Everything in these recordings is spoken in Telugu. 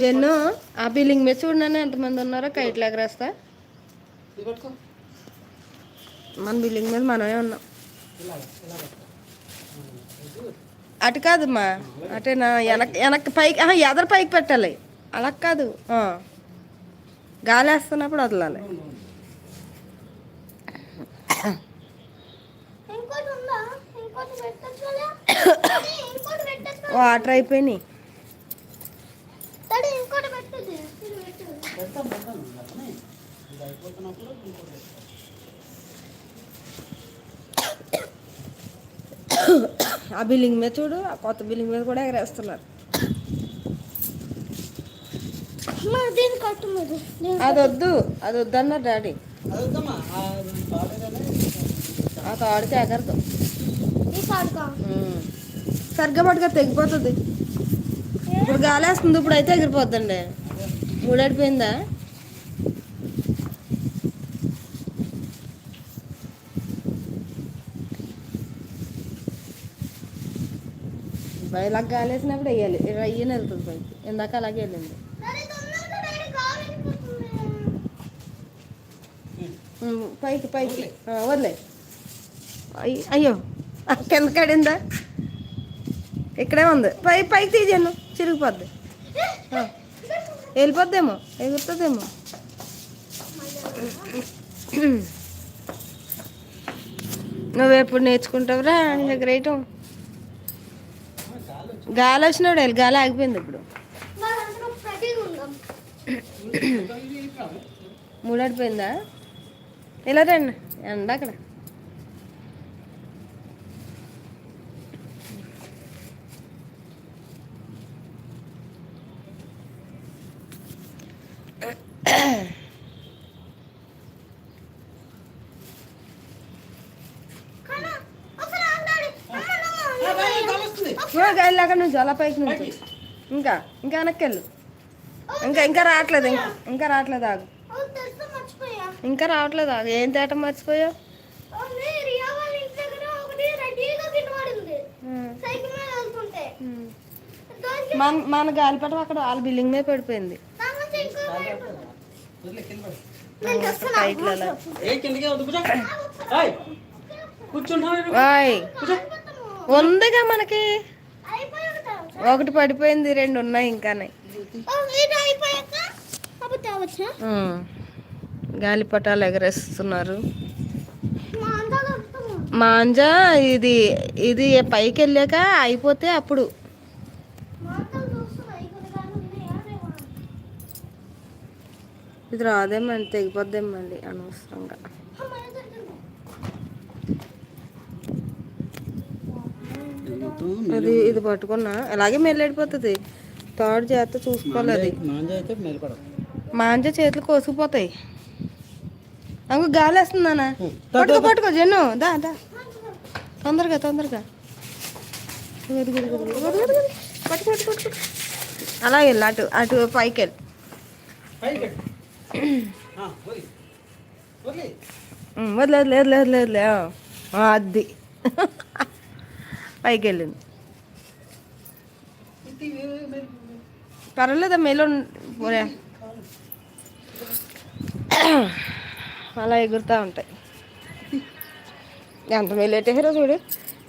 జెన్ను ఆ బిల్డింగ్ మీద చూడండి ఎంతమంది ఉన్నారో కైట్లు ఎగరేస్తా మన బిల్డింగ్ మీద మనమే ఉన్నాం. అటు కాదమ్మా అటేనా వెనక్ వెనక్కి పైకి ఎదరు పైకి పెట్టాలి. అలా కాదు గాలి వేస్తున్నప్పుడు వదలాలి. ఇంకోటి ఉందా? ఇంకోటి పెట్టచ్చు వాటర్ అయిపోయినాయి. ఆ బిల్డింగ్ మీద చూడు ఆ కొత్త బిల్డింగ్ మీద కూడా ఎగరేస్తున్నారు. అది వద్దు అది వద్దన్నారు డాడీ. ఆ తాడితే ఎగరదు. సరిగ్గా పట్టుగా తెగిపోతుంది. ఇప్పుడు గాలి వేస్తుంది ఇప్పుడు అయితే ఎగిరిపోద్దండి. మూడడిపోయిందా ఇలా గాలి వేసినప్పుడు వేయాలి అయ్యని వెళ్తుంది పైకి. ఇందాక అలాగే వెళ్ళింది. పైకి పైకి. వదిలే. అయ్యో. కింద కడిందా? ఇక్కడే ఉంది. పై పైకి తీసాను చిరిగిపోద్ది. వెళ్ళిపోద్దేమో. ఎగురుతుందేమో. నువ్వు ఎప్పుడు నేర్చుకుంటావురా? నీ దగ్గర వేయటం గాలి వచ్చినాడు వెళ్ళి గాలి ఆగిపోయింది ఇప్పుడు. మూడాడిపోయిందా ఇలా రండి. ఎండ అక్కడ. నుంచి అలా పైకి నుంచి. ఇంకా ఇంకా వెనక్కి వెళ్ళు ఇంకా ఇంకా రావట్లేదు ఇంకా ఇంకా రావట్లేదు ఆగు. ఇంకా రావట్లేదు ఆగు. ఏం తేటం మర్చిపోయావు? మన మన గాలిపటం అక్కడ వాళ్ళ బిల్డింగ్ మీద పడిపోయింది. ఉందిగా మనకి ఒకటి పడిపోయింది రెండు ఉన్నాయి ఇంకానే గాలిపటాలు ఎగరేస్తున్నారు మాంజా ఇది ఇది పైకి వెళ్ళాక అయిపోతే అప్పుడు మా అంతా చూస్తున్నాయి ఇక్కడ కానీ ఉన్నాయా లేవా? ఇది రాదేమండి తెగిపోద్దేమండి అనవసరంగా. అది ఇది పట్టుకున్నా. అలాగే మెల్లడిపోతుంది. తాడు చేత చూసుకోవాలి అది. మాంజ చేతులు కోసుకుపోతాయి. అంకు గాలి వేస్తుందానా పట్టుకో పట్టుకో జన్ను దా దా. తొందరగా తొందరగా. ఇదిగో, ఇదిగో, ఇదిగో, ఇదిగో, ఇదిగో, ఇదిగో. పట్టు పట్టు పట్టు పట్టు. అలా వెళ్ళు అటు అటు పైకి వెళ్ళి వదిలే వదిలి. లేదు లేదు లేదు లే అది. పైకి వెళ్ళింది పర్వాలేదా మేలో పోరే. అలా ఎగురుతూ ఉంటాయి. ఎంత మేలెట్టేసారో చూడు.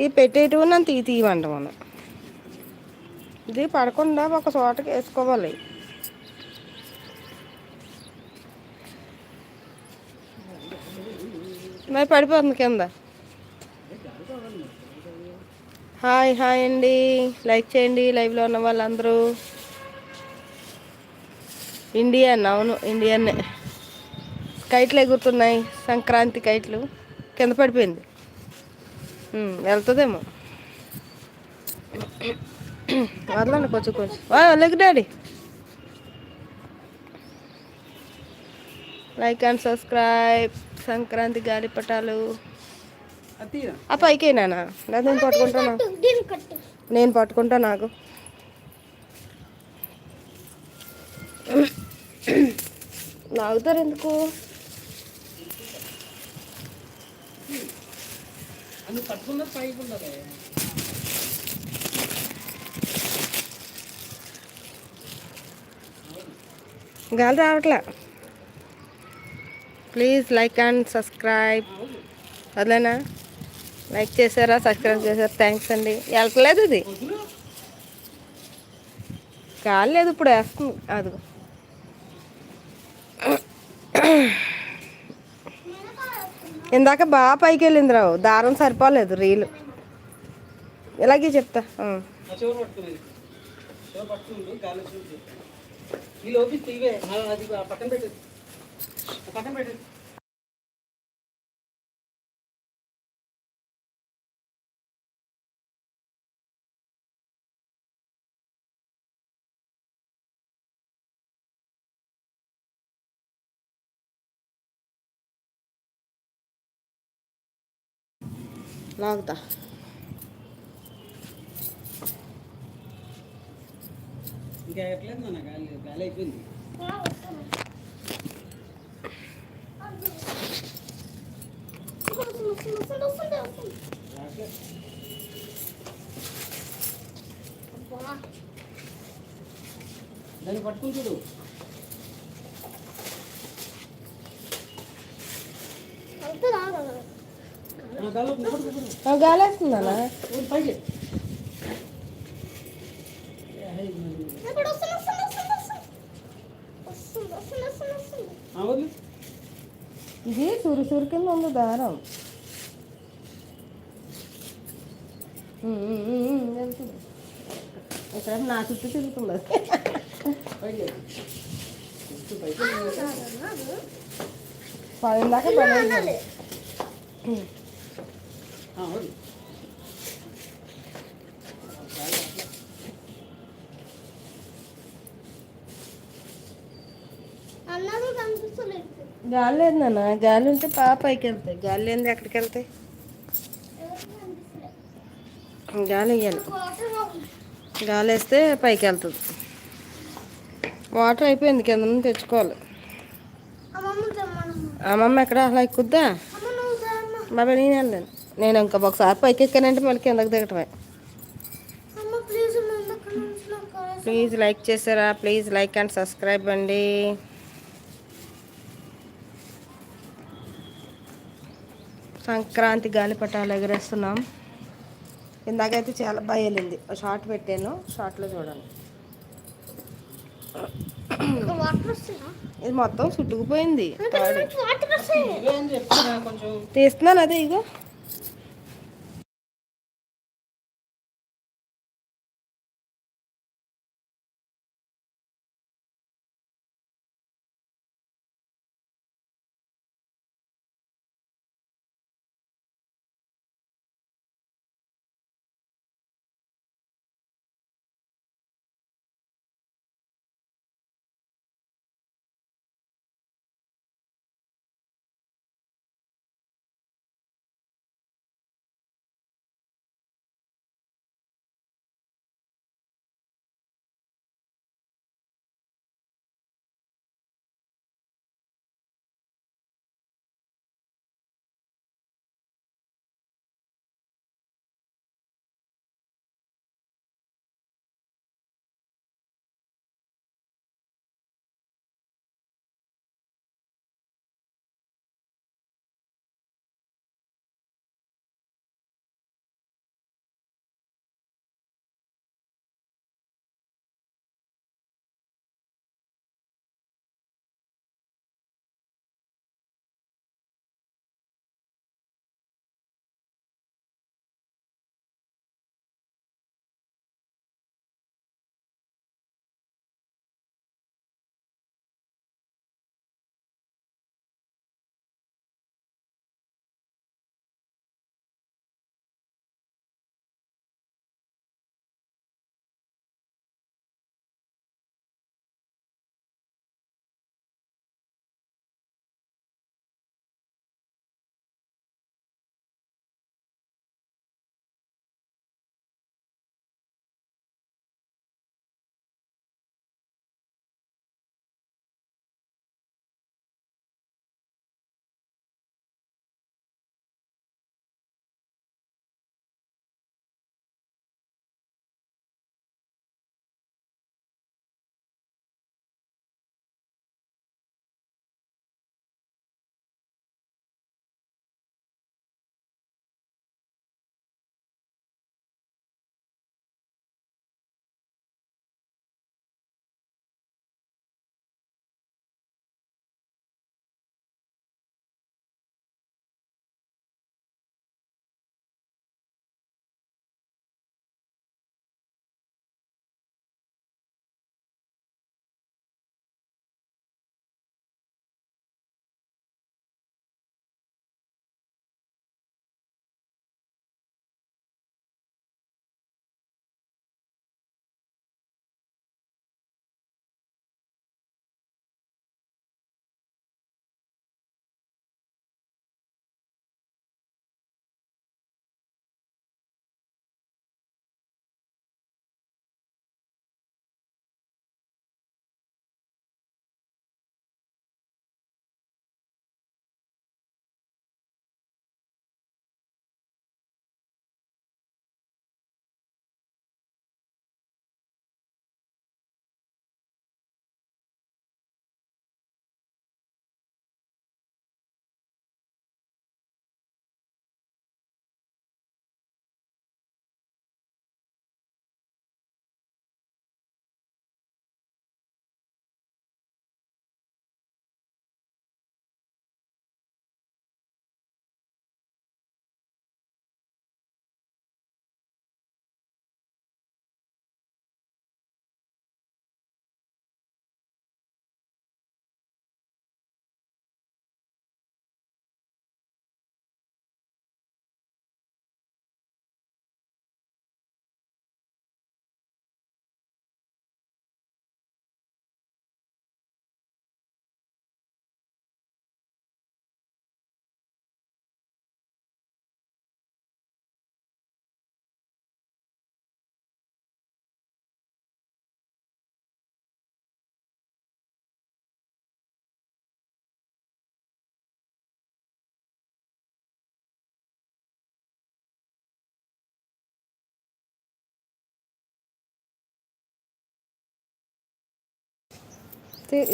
ఇది పెట్టేటివి నన్ను తీ తీయమంట మనం. ఇది పడకుండా ఒక చోటకి వేసుకోవాలి. మరి పడిపోతుంది కింద. హాయ్ హాయ్ అండి. లైక్ చేయండి లైవ్లో ఉన్న వాళ్ళందరూ. ఇండియన్ అవును ఇండియన్నే కైట్లు ఎగురుతున్నాయి సంక్రాంతి కైట్లు. కింద పడిపోయింది. వెళ్తుందేమో. వదలండి కొంచెం కొంచెం. Like leg daddy. Like and subscribe. Sankranti గాలిపటాలు ఆ పైకేనా లేదా నేను పట్టుకుంటాను? నేను పట్టుకుంటా నాకు. లాగుతారు ఎందుకు గాలి రావట్లే? Please like and subscribe. అదేనా లైక్ చేశారా సబ్స్క్రైబ్ చేశారా? థ్యాంక్స్ అండి. వెళ్ళట్లేదు ఇది. కాలేదు ఇప్పుడు వేస్తుంది. అది ఇందాక బాగా పైకి వెళ్ళింది రావు. దారం సరిపోలేదు రీలు. ఇలాగే చెప్తా. ఈ లోపి తీవే. అది పక్కన పెట్టేది పక్కన పెట్టేది లాగుతా. ఇంకా ఎట్లేదు నాన్న గాలి గాలి అయిపోయింది వస్తుంది, వస్తుంది, వస్తుంది, వస్తుంది, వస్తుంది. రావట్లేదు. అబ్బా. దాన్ని పట్టుకుని చూడు అంతే రాదు. ఆ, గాలి వస్తుంది, పట్టుకో, పట్టుకో. ఆ, గాలి వేస్తుందనా ఊరు పైకి ఇప్పుడు వస్తుంది, వస్తుంది, వస్తుంది, వస్తుంది. వస్తుంది, వస్తుంది, వస్తుంది, వస్తుంది. ఆ, వదిలు. ఇది సురు సురు కింద ఉంది దారం. వెళ్తుంది ఇక్కడ నా చుట్టూ తిరుగుతుంది పది దాకా పడాలి గాలి లేదు నాన్న. గాలి ఉంటే పాప పైకి వెళ్తాయి. గాలి లేనిది ఎక్కడికి వెళ్తాయి? గాలి వేయాలి గాలి వేస్తే పైకి వెళ్తుంది వాటర్ అయిపోయింది కింద నుంచి తెచ్చుకోవాలి. అమ్మమ్మ ఎక్కడ? అలా ఎక్కుద్దా? బాబా నేను వెళ్ళాను. నేను ఇంకా ఒకసారి పైకి ఎక్కానంటే మళ్ళీ కిందకి దిగటమే. ప్లీజ్ ప్లీజ్ లైక్ చేసారా ప్లీజ్ లైక్ అండ్ సబ్స్క్రైబ్ అండి. సంక్రాంతి గాలిపటాలు ఎగరేస్తున్నాం. ఇందాకైతే చాలా బాగా వెళ్ళింది. షార్ట్ పెట్టాను. షార్ట్లో చూడండి. ఇక్కడ వాటర్ వస్తుందా? ఇది మొత్తం చుట్టుకుపోయింది. తీస్తున్నాను అదే ఇగో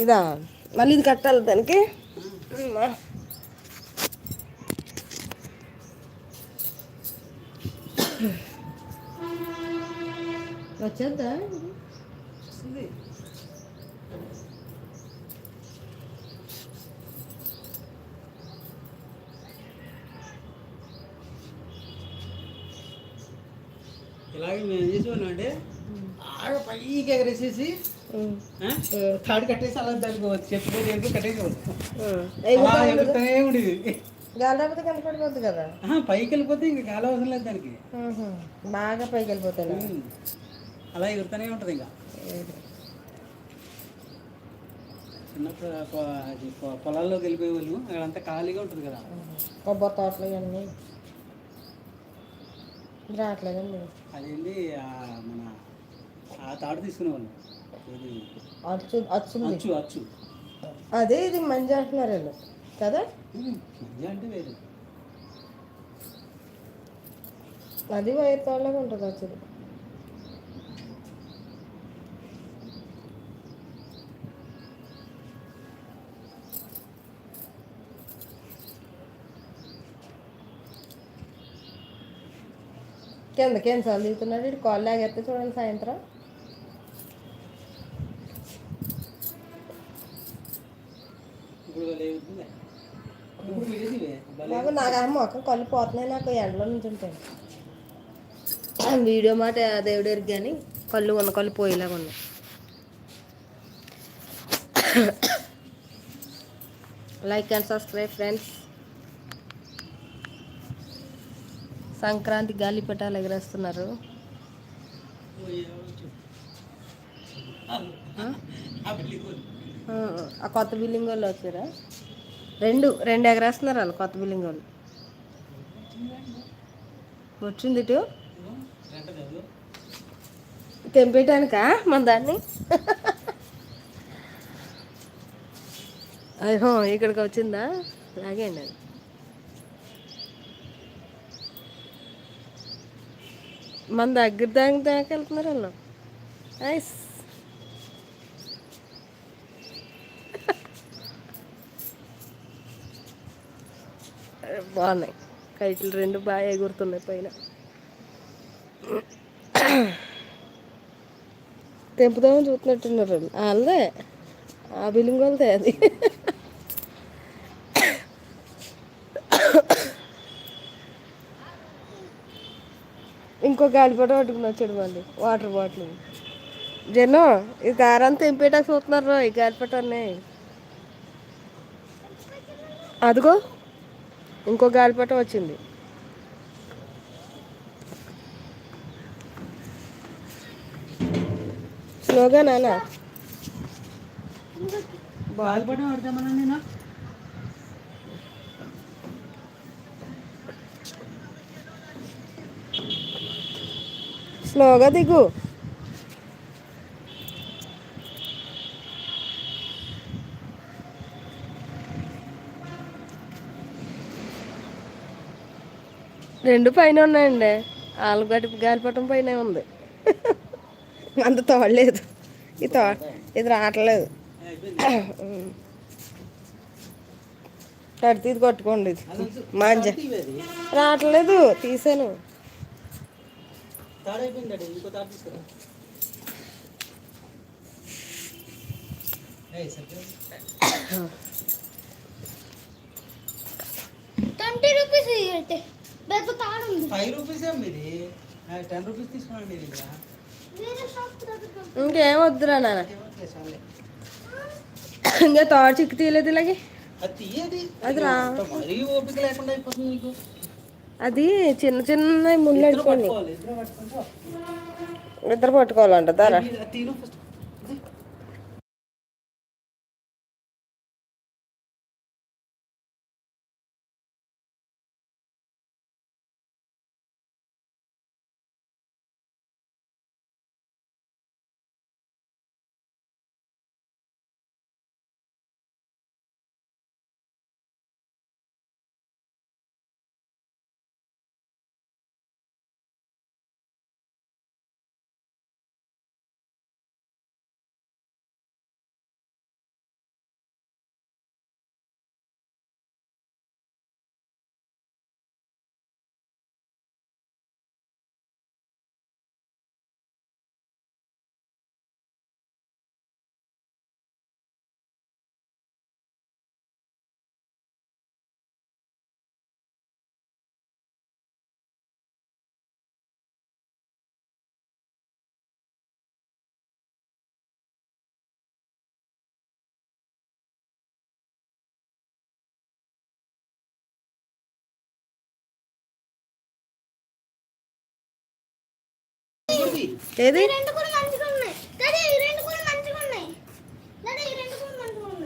ఇదా. మళ్ళీ ఇది కట్టాలి దానికి. వచ్చేద్దా ఇలాగే మేము ఏం చేసేవాళ్ళం అంటే బాగా పైకి ఎగరేసేసి తాడు కట్టేసి అలా దానికి చెప్పు ఉండేది? గాలి రాకపోతే కనపడిపోద్ది కదా? పైకి వెళ్ళిపోతే ఇంక గాలి అవసరం లేదు దానికి. బాగా పైకి వెళ్ళిపోతాను. అలా. ఎగురుతూనే ఉంటుంది ఇంకా. చిన్నప్పుడు పొలాల్లోకి వెళ్ళిపోయే వాళ్ళు అక్కడంతా ఖాళీగా ఉంటుంది కదా. కొబ్బరి తోటలు ఇవన్నీ? రావట్లేదండి. అదేంటి మన ఆ తాడు తీసుకునేవాళ్ళు. అచ్చు అచ్చుంది అచ్చు అచ్చు. అదే ఇది మంచి అంటున్నారు వీళ్ళు కదా అంటే వేరు. అది వైర్ తాళ్ళగా ఉంటుంది అచ్చుది కిందకి దిగుతున్నాడు ఇటు కాళ్ళు లాగేస్తే చూడండి సాయంత్రం ఇప్పుడు లేవుతుంది ఇప్పుడు విడేసివే భలే నాకు నాకు ఆ మొఖం కళ్ళు పోతున్నాయి నాకు ఎండలో నుంచి ఉంటాయి. వీడియో మాట దేవుడు కానీ కళ్ళు ఉన్న కళ్ళు పోయేలాగా ఉన్నాయి. Like and subscribe friends Sankranti గాలిపటాలు ఎగరేస్తున్నారు. ఆ కొత్త బిల్డింగ్ వాళ్ళు వచ్చారా? రెండు రెండు ఎగరేస్తున్నారు వాళ్ళు కొత్త బిల్డింగ్ వాళ్ళు. వచ్చింది ఇటు. తెంపేయటానికా మన దాన్ని? అయ్యో ఇక్కడికి వచ్చిందా? లాగేయండి అది. మన దగ్గర దాకా దాకా వెళ్తున్నారు వాళ్ళు. ఐస్ బాగున్నాయి. కైట్లు రెండు బాగా ఎగురుతున్నాయి పైన. తెంపుదామని చూస్తున్నట్టున్నారు. వాళ్ళు. వాళ్ళదే. ఆ బిల్లింగ్ వాళ్ళదే అది. ఇంకో గాలిపట పట్టుకుని వచ్చాడు మళ్ళీ వాటర్ బాటిల్. జనం ఈ కారంతా తెంపేటాక చూస్తున్నారు ఈ గాలిపటాన్ని అదిగో. ఇంకో గాలిపటం వచ్చింది. స్లోగా నానా? బాధపడి పడతామన్నా నేను స్లోగా దిగు. రెండు పైన ఉన్నాయండి. ఆలుగడ్డ గాలిపటం పైన ఉంది. అంత తోడలేదు. ఈ తో ఇది రావట్లేదు. కడితే ఇది కొట్టుకోండి ఇది. మాంజ రావట్లేదు తీసాను. ట్వంటీ రూపీస్ అయితే పెద్ద తాడు ఉంది. ఫైవ్ రూపీస్ అమ్మ ఇది టెన్ రూపీస్ తీసుకోండి ఇది ఇక్కడ. వేరే షాప్ దగ్గర ఇంకేం వద్దురా నాన్న. ఇంకా తోట చిక్కు తీయలేదు ఇలాగే? అది తీయది. అది రా. మరీ ఓపిక లేకుండా అయిపోతుంది నీకు. అది చిన్న చిన్న ముళ్ళు అడుకోండి ఇద్దరు పట్టుకోవాలంట దారా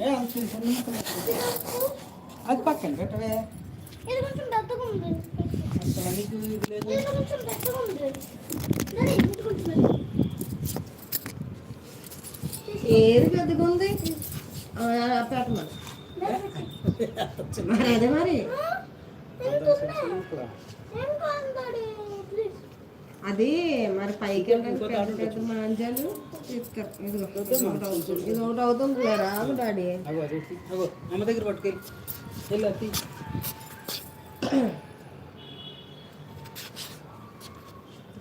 నాకు- అది పక్కన పెట్టవే. ఇది కొంచెం పెద్దగా ఉంది ఇది కొంచెం పెద్దగా ఉంది. ఏది పెద్దగా ఉంది? పెట్టమను. మరి అదే మరి ఆ, ఎంత ఉన్నాయి? ఏం కాదు డాడీ ప్లీజ్ అది మరి పైకి మాంజాలు ఇది ఒకటి అవుతుంది. ఇది ఒకటి అవుతుంది రాదు డాడీ. అమ్మ దగ్గర పట్టుకెళ్ళి.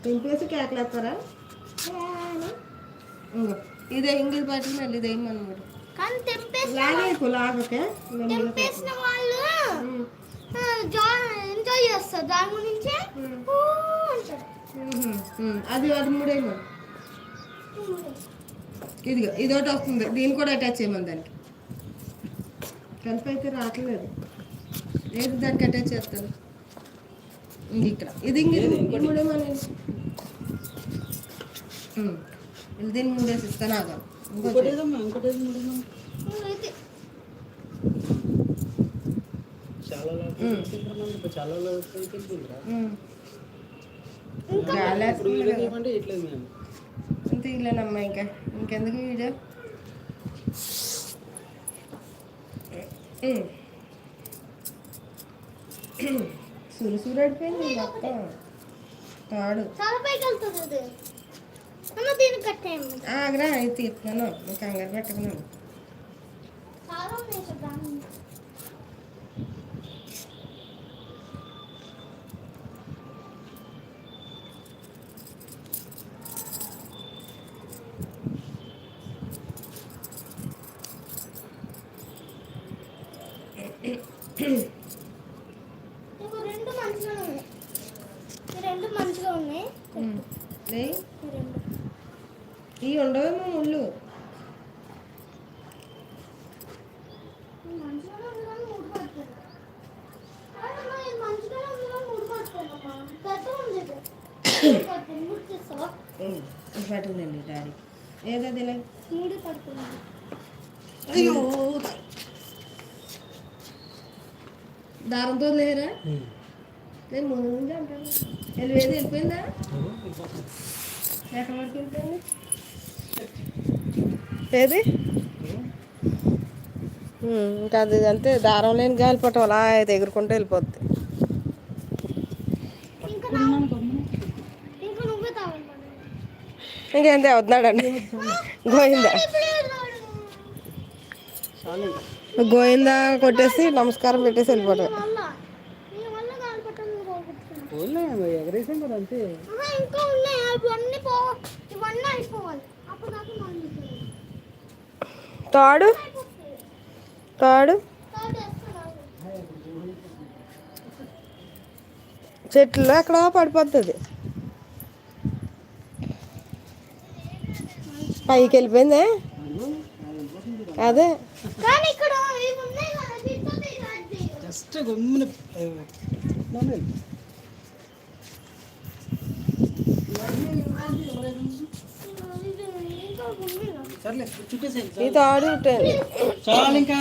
తింపేసి కేకలేస్తారా ఇంకో ఇదే ఇంగిల్ పట్టిన మళ్ళీ ఇదే అనమాట కానీ తెంపేసిన లాగేకు లాగకే. తెంపేసిన వాళ్ళు ఆ, జా- ఎంజాయ్ చేస్తారు. దాని గురించే అది అది మూడేమో. ఇదిగో ఇది ఒకటి వస్తుంది. దీన్ని కూడా అటాచ్ చేయమని దానికి. కలిపి అయితే రావట్లేదు. ఏది దానికి అటాచ్ చేస్తాను? ఇంక ఇక్కడ. ఇది ఇంక ఇది ఇది మూడేమో నేను. ఉమ్. ఇది దీన్ని మూడేసి ఇస్తాను ఆగా ఇంకోటి చాలా చాలా లోపలికి వెళ్తుందిరా ఇప్పుడు వీడియో తీయమంటే ఇట్లేదు మేము అంతే ఇల్లేనమ్మా ఇంకా. ఇంకెందుకు వీడియో? సూరు సూరు అడిపోయింది మొత్తం తాడు. ఆగ్రా ఇది తీస్తున్నాను. కంగారు పెట్టుకున్నాను రెండు మంచిగా ఉన్నాయి. ఈ రెండు మంచిగా ఉన్నాయి. లే ఈ రెండు. ఇవి ఉండవేమో ముళ్ళు. ఉంది కానీ మూడు పడుతుంది అమ్మా, ఇది మంచిగానే ఉంది కానీ మూడు పడుతుందమ్మా పెద్దగా ఉంది ఇది. మూడు పడుతుంది మూడు తీస్తావా పట్టిందండి డాడీ ఏదది లే మూడు పడుతుంది అయ్యో లేరా? నేను ముందు నుంచి అంటాను. వెళ్ళి ఏది వెళ్ళిపోయిందా? ఎక్కడ వరకు వెళ్ళిపోయింది? ఏది? ఇంకా అది అంతే దారం లేని గాలిపటం అలా అయితే ఎగురుకుంటూ వెళ్ళిపోద్ది. ఇంకా అవుతున్నాడండి గోయిందా గోయిందా కొట్టేసి నమస్కారం పెట్టేసి వెళ్ళిపోవడం ఎగరేసాం కదా అంతే. ఇంకా ఉన్నాయి. ఇవన్నీ పో. ఇవన్నీ అయిపోవాలి. అప్పుడు. తాడు. తాడు. చెట్లు ఎక్కడో పడిపోతుంది. పైకి వెళ్ళిపోయిందే? అదే. జస్ట్ గమ్మున నన్ను ఇది ఇంకా ఉంది కదా. సర్లే చుట్టేసేయండి చాలు ఇంకా.